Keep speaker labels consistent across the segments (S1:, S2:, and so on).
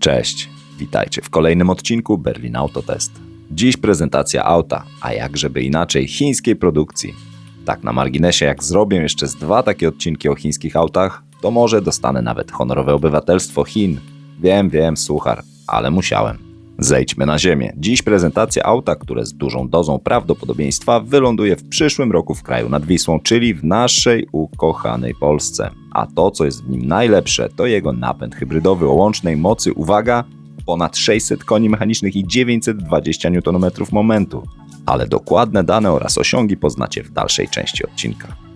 S1: Cześć, witajcie w kolejnym odcinku Berlin Autotest. Dziś prezentacja auta, a jak żeby inaczej chińskiej produkcji. Tak na marginesie, jak zrobię jeszcze z dwa takie odcinki o chińskich autach, to może dostanę nawet honorowe obywatelstwo Chin. Wiem, wiem, suchar, ale musiałem. Zejdźmy na ziemię. Dziś prezentacja auta, które z dużą dozą prawdopodobieństwa wyląduje w przyszłym roku w kraju nad Wisłą, czyli w naszej ukochanej Polsce. A to, co jest w nim najlepsze, to jego napęd hybrydowy o łącznej mocy, uwaga, ponad 600 koni mechanicznych i 920 Nm momentu. Ale dokładne dane oraz osiągi poznacie w dalszej części odcinka.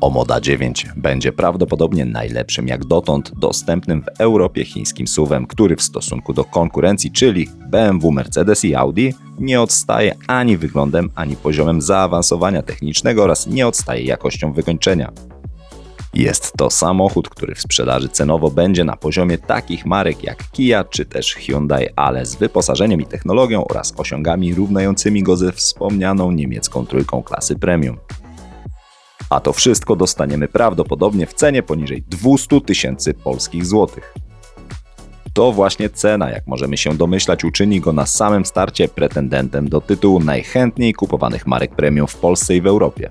S1: Omoda 9 będzie prawdopodobnie najlepszym jak dotąd dostępnym w Europie chińskim SUV-em, który w stosunku do konkurencji, czyli BMW, Mercedes i Audi, nie odstaje ani wyglądem, ani poziomem zaawansowania technicznego oraz nie odstaje jakością wykończenia. Jest to samochód, który w sprzedaży cenowo będzie na poziomie takich marek jak Kia czy też Hyundai, ale z wyposażeniem i technologią oraz osiągami równającymi go ze wspomnianą niemiecką trójką klasy premium. A to wszystko dostaniemy prawdopodobnie w cenie poniżej 200 tysięcy polskich złotych. To właśnie cena, jak możemy się domyślać, uczyni go na samym starcie pretendentem do tytułu najchętniej kupowanych marek premium w Polsce i w Europie.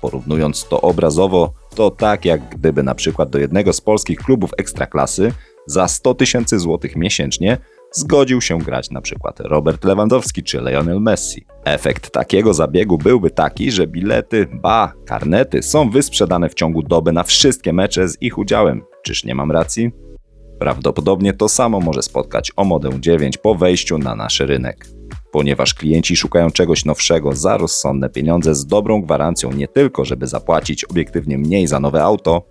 S1: Porównując to obrazowo, to tak jak gdyby na przykład do jednego z polskich klubów ekstraklasy za 100 tysięcy złotych miesięcznie zgodził się grać przykład Robert Lewandowski czy Lionel Messi. Efekt takiego zabiegu byłby taki, że bilety, ba, karnety są wysprzedane w ciągu doby na wszystkie mecze z ich udziałem. Czyż nie mam racji? Prawdopodobnie to samo może spotkać o Modę 9 po wejściu na nasz rynek. Ponieważ klienci szukają czegoś nowszego za rozsądne pieniądze z dobrą gwarancją nie tylko, żeby zapłacić obiektywnie mniej za nowe auto,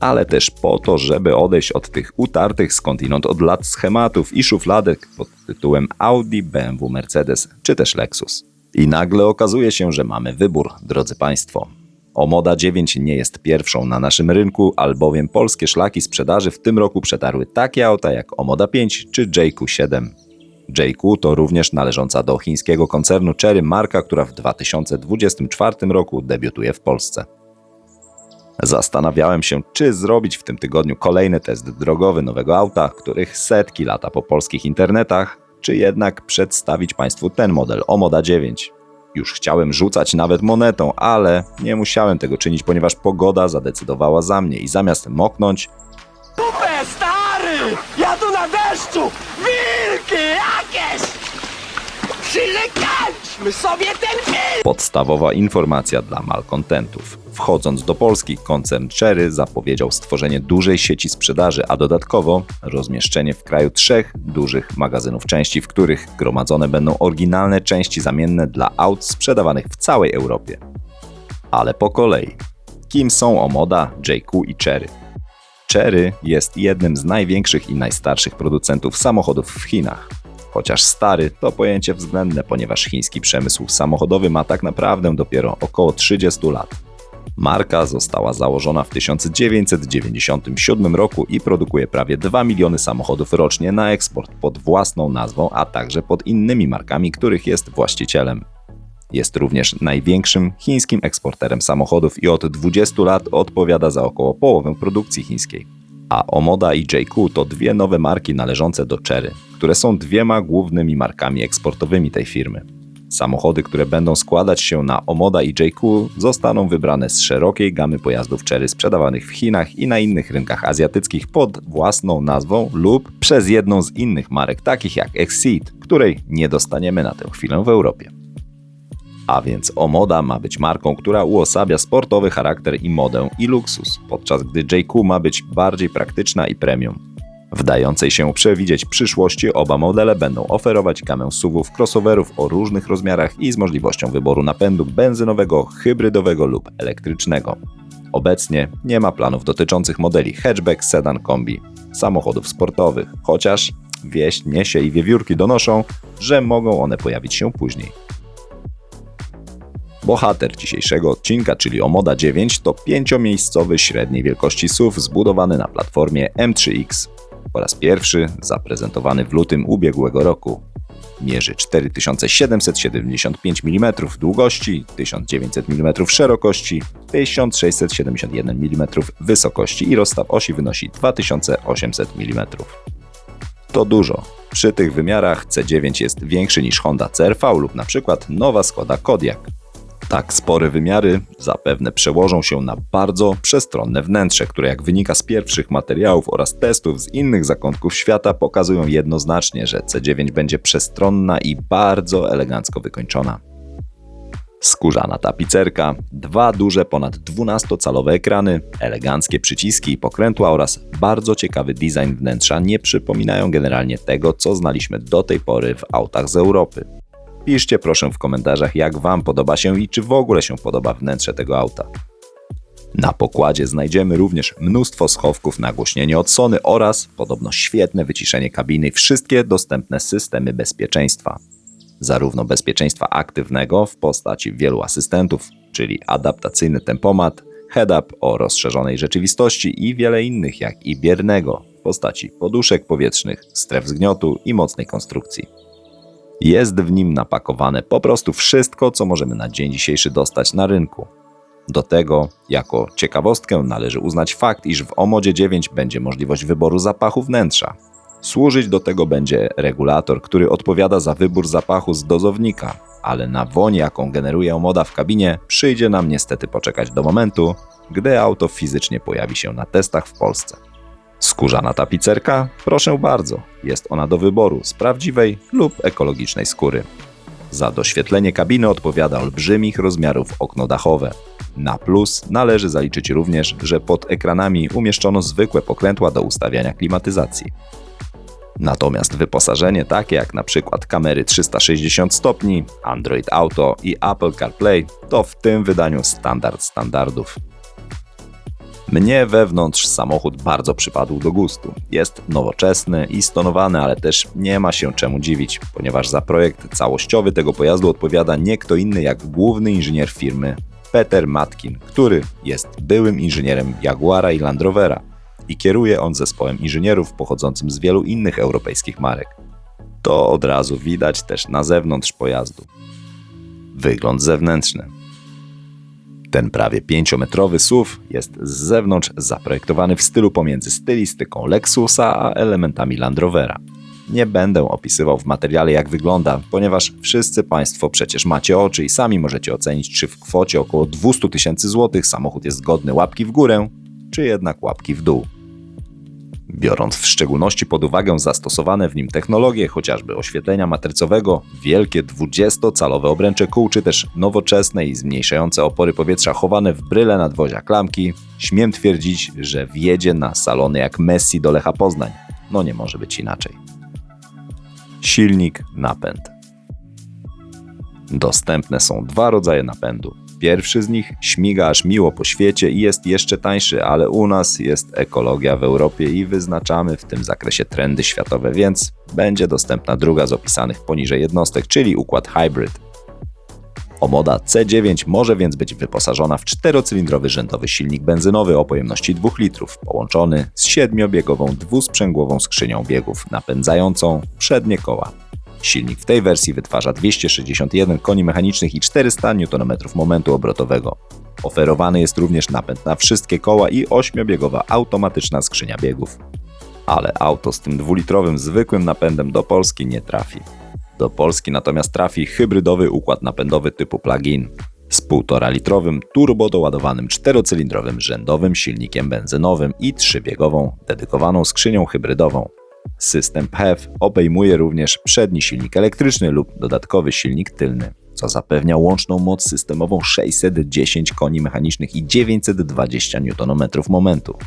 S1: ale też po to, żeby odejść od tych utartych skądinąd od lat schematów i szufladek pod tytułem Audi, BMW, Mercedes czy też Lexus. I nagle okazuje się, że mamy wybór, drodzy Państwo. Omoda 9 nie jest pierwszą na naszym rynku, albowiem polskie szlaki sprzedaży w tym roku przetarły takie auta jak Omoda 5 czy JQ7. JQ to również należąca do chińskiego koncernu Chery marka, która w 2024 roku debiutuje w Polsce. Zastanawiałem się, czy zrobić w tym tygodniu kolejny test drogowy nowego auta, których setki lata po polskich internetach, czy jednak przedstawić Państwu ten model Omoda 9. Już chciałem rzucać nawet monetą, ale nie musiałem tego czynić, ponieważ pogoda zadecydowała za mnie i zamiast moknąć,
S2: Dupę, stary! Ja tu na deszczu! Wilki jakieś! Sobie ten film!
S1: Podstawowa informacja dla malkontentów. Wchodząc do Polski, koncern Cherry zapowiedział stworzenie dużej sieci sprzedaży, a dodatkowo rozmieszczenie w kraju trzech dużych magazynów części, w których gromadzone będą oryginalne części zamienne dla aut sprzedawanych w całej Europie. Ale po kolei. Kim są Omoda, JQ i Cherry? Cherry jest jednym z największych i najstarszych producentów samochodów w Chinach. Chociaż stary to pojęcie względne, ponieważ chiński przemysł samochodowy ma tak naprawdę dopiero około 30 lat. Marka została założona w 1997 roku i produkuje prawie 2 miliony samochodów rocznie na eksport pod własną nazwą, a także pod innymi markami, których jest właścicielem. Jest również największym chińskim eksporterem samochodów i od 20 lat odpowiada za około połowę produkcji chińskiej. A Omoda i JQ to dwie nowe marki należące do Chery, które są dwiema głównymi markami eksportowymi tej firmy. Samochody, które będą składać się na Omoda i JQ, zostaną wybrane z szerokiej gamy pojazdów Chery sprzedawanych w Chinach i na innych rynkach azjatyckich pod własną nazwą lub przez jedną z innych marek, takich jak Exceed, której nie dostaniemy na tę chwilę w Europie. A więc Omoda ma być marką, która uosabia sportowy charakter i modę i luksus, podczas gdy JQ ma być bardziej praktyczna i premium. W dającej się przewidzieć przyszłości oba modele będą oferować gamę SUVów, crossoverów o różnych rozmiarach i z możliwością wyboru napędu benzynowego, hybrydowego lub elektrycznego. Obecnie nie ma planów dotyczących modeli hatchback, sedan, kombi, samochodów sportowych, chociaż wieść niesie i wiewiórki donoszą, że mogą one pojawić się później. Bohater dzisiejszego odcinka, czyli Omoda 9, to pięciomiejscowy średniej wielkości SUV zbudowany na platformie M3X. Po raz pierwszy zaprezentowany w lutym ubiegłego roku. Mierzy 4775 mm długości, 1900 mm szerokości, 1671 mm wysokości i rozstaw osi wynosi 2800 mm. To dużo. Przy tych wymiarach C9 jest większy niż Honda CRV lub na przykład nowa Skoda Kodiaq. Tak spore wymiary zapewne przełożą się na bardzo przestronne wnętrze, które jak wynika z pierwszych materiałów oraz testów z innych zakątków świata pokazują jednoznacznie, że C9 będzie przestronna i bardzo elegancko wykończona. Skórzana tapicerka, dwa duże ponad 12-calowe ekrany, eleganckie przyciski i pokrętła oraz bardzo ciekawy design wnętrza nie przypominają generalnie tego, co znaliśmy do tej pory w autach z Europy. Piszcie proszę w komentarzach, jak Wam podoba się i czy w ogóle się podoba wnętrze tego auta. Na pokładzie znajdziemy również mnóstwo schowków na głośnienie od Sony oraz podobno świetne wyciszenie kabiny i wszystkie dostępne systemy bezpieczeństwa. Zarówno bezpieczeństwa aktywnego w postaci wielu asystentów, czyli adaptacyjny tempomat, head-up o rozszerzonej rzeczywistości i wiele innych, jak i biernego w postaci poduszek powietrznych, stref zgniotu i mocnej konstrukcji. Jest w nim napakowane po prostu wszystko, co możemy na dzień dzisiejszy dostać na rynku. Do tego, jako ciekawostkę, należy uznać fakt, iż w Omodzie 9 będzie możliwość wyboru zapachu wnętrza. Służyć do tego będzie regulator, który odpowiada za wybór zapachu z dozownika, ale na woń, jaką generuje Omoda w kabinie, przyjdzie nam niestety poczekać do momentu, gdy auto fizycznie pojawi się na testach w Polsce. Skórzana tapicerka? Proszę bardzo, jest ona do wyboru z prawdziwej lub ekologicznej skóry. Za doświetlenie kabiny odpowiada olbrzymich rozmiarów okno dachowe. Na plus należy zaliczyć również, że pod ekranami umieszczono zwykłe pokrętła do ustawiania klimatyzacji. Natomiast wyposażenie takie jak na przykład kamery 360 stopni, Android Auto i Apple CarPlay to w tym wydaniu standard standardów. Mnie wewnątrz samochód bardzo przypadł do gustu. Jest nowoczesny i stonowany, ale też nie ma się czemu dziwić, ponieważ za projekt całościowy tego pojazdu odpowiada nie kto inny jak główny inżynier firmy Peter Matkin, który jest byłym inżynierem Jaguara i Land Rovera i kieruje on zespołem inżynierów pochodzącym z wielu innych europejskich marek. To od razu widać też na zewnątrz pojazdu. Wygląd zewnętrzny. Ten prawie 5-metrowy SUV jest z zewnątrz zaprojektowany w stylu pomiędzy stylistyką Lexusa a elementami Land Rovera. Nie będę opisywał w materiale jak wygląda, ponieważ wszyscy Państwo przecież macie oczy i sami możecie ocenić, czy w kwocie około 200 tysięcy złotych samochód jest godny łapki w górę, czy jednak łapki w dół. Biorąc w szczególności pod uwagę zastosowane w nim technologie, chociażby oświetlenia matrycowego, wielkie 20-calowe obręcze kół, czy też nowoczesne i zmniejszające opory powietrza chowane w bryle nadwozia klamki, śmiem twierdzić, że wjedzie na salony jak Messi do Lecha Poznań. No nie może być inaczej. Silnik, napęd. Dostępne są dwa rodzaje napędu. Pierwszy z nich śmiga aż miło po świecie i jest jeszcze tańszy, ale u nas jest ekologia w Europie i wyznaczamy w tym zakresie trendy światowe, więc będzie dostępna druga z opisanych poniżej jednostek, czyli układ hybrid. Omoda C9 może więc być wyposażona w czterocylindrowy rzędowy silnik benzynowy o pojemności 2 litrów, połączony z siedmiobiegową dwusprzęgłową skrzynią biegów napędzającą przednie koła. Silnik w tej wersji wytwarza 261 koni mechanicznych i 400 Nm momentu obrotowego. Oferowany jest również napęd na wszystkie koła i 8-biegowa automatyczna skrzynia biegów. Ale auto z tym dwulitrowym zwykłym napędem do Polski nie trafi. Do Polski natomiast trafi hybrydowy układ napędowy typu plug-in z 1,5 litrowym turbo doładowanym czterocylindrowym rzędowym silnikiem benzynowym i trzybiegową dedykowaną skrzynią hybrydową. System PHEV obejmuje również przedni silnik elektryczny lub dodatkowy silnik tylny, co zapewnia łączną moc systemową 610 koni mechanicznych i 920 Nm momentu.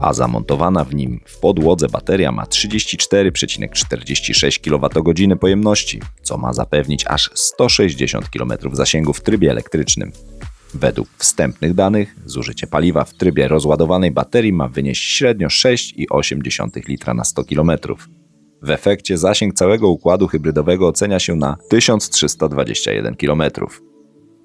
S1: A zamontowana w nim w podłodze bateria ma 34,46 kWh pojemności, co ma zapewnić aż 160 km zasięgu w trybie elektrycznym. Według wstępnych danych zużycie paliwa w trybie rozładowanej baterii ma wynieść średnio 6,8 litra na 100 km. W efekcie zasięg całego układu hybrydowego ocenia się na 1321 km.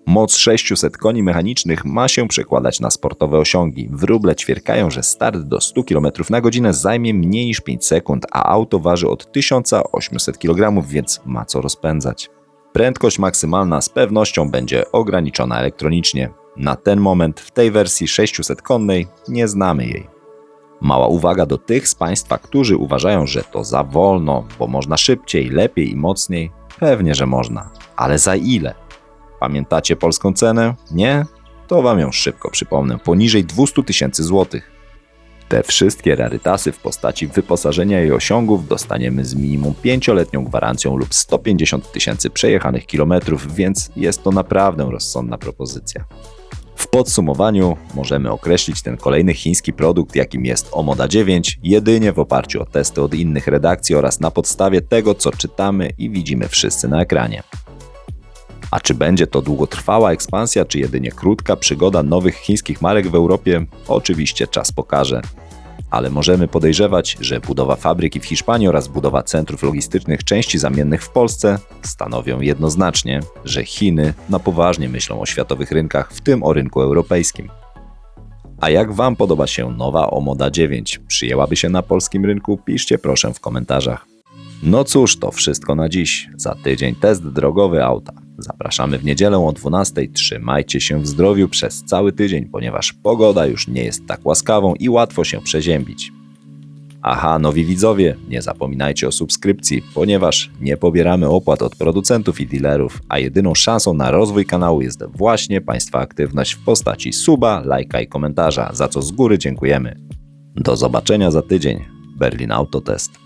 S1: Moc 600 koni mechanicznych ma się przekładać na sportowe osiągi. Wróble ćwierkają, że start do 100 km na godzinę zajmie mniej niż 5 sekund, a auto waży od 1800 kg, więc ma co rozpędzać. Prędkość maksymalna z pewnością będzie ograniczona elektronicznie. Na ten moment w tej wersji 600 konnej nie znamy jej. Mała uwaga do tych z Państwa, którzy uważają, że to za wolno, bo można szybciej, lepiej i mocniej. Pewnie, że można, ale za ile? Pamiętacie polską cenę? Nie? To Wam ją szybko przypomnę. Poniżej 200 tysięcy złotych. Te wszystkie rarytasy w postaci wyposażenia i osiągów dostaniemy z minimum 5-letnią gwarancją lub 150 tysięcy przejechanych kilometrów, więc jest to naprawdę rozsądna propozycja. W podsumowaniu możemy określić ten kolejny chiński produkt, jakim jest Omoda 9, jedynie w oparciu o testy od innych redakcji oraz na podstawie tego, co czytamy i widzimy wszyscy na ekranie. A czy będzie to długotrwała ekspansja, czy jedynie krótka przygoda nowych chińskich marek w Europie? Oczywiście czas pokaże. Ale możemy podejrzewać, że budowa fabryki w Hiszpanii oraz budowa centrów logistycznych części zamiennych w Polsce stanowią jednoznacznie, że Chiny na poważnie myślą o światowych rynkach, w tym o rynku europejskim. A jak Wam podoba się nowa Omoda 9? Przyjęłaby się na polskim rynku? Piszcie proszę w komentarzach. No cóż, to wszystko na dziś. Za tydzień test drogowy auta. Zapraszamy w niedzielę o 12:00. Trzymajcie się w zdrowiu przez cały tydzień, ponieważ pogoda już nie jest tak łaskawą i łatwo się przeziębić. Aha, nowi widzowie, nie zapominajcie o subskrypcji, ponieważ nie pobieramy opłat od producentów i dealerów, a jedyną szansą na rozwój kanału jest właśnie Państwa aktywność w postaci suba, lajka i komentarza, za co z góry dziękujemy. Do zobaczenia za tydzień. Berlin Autotest.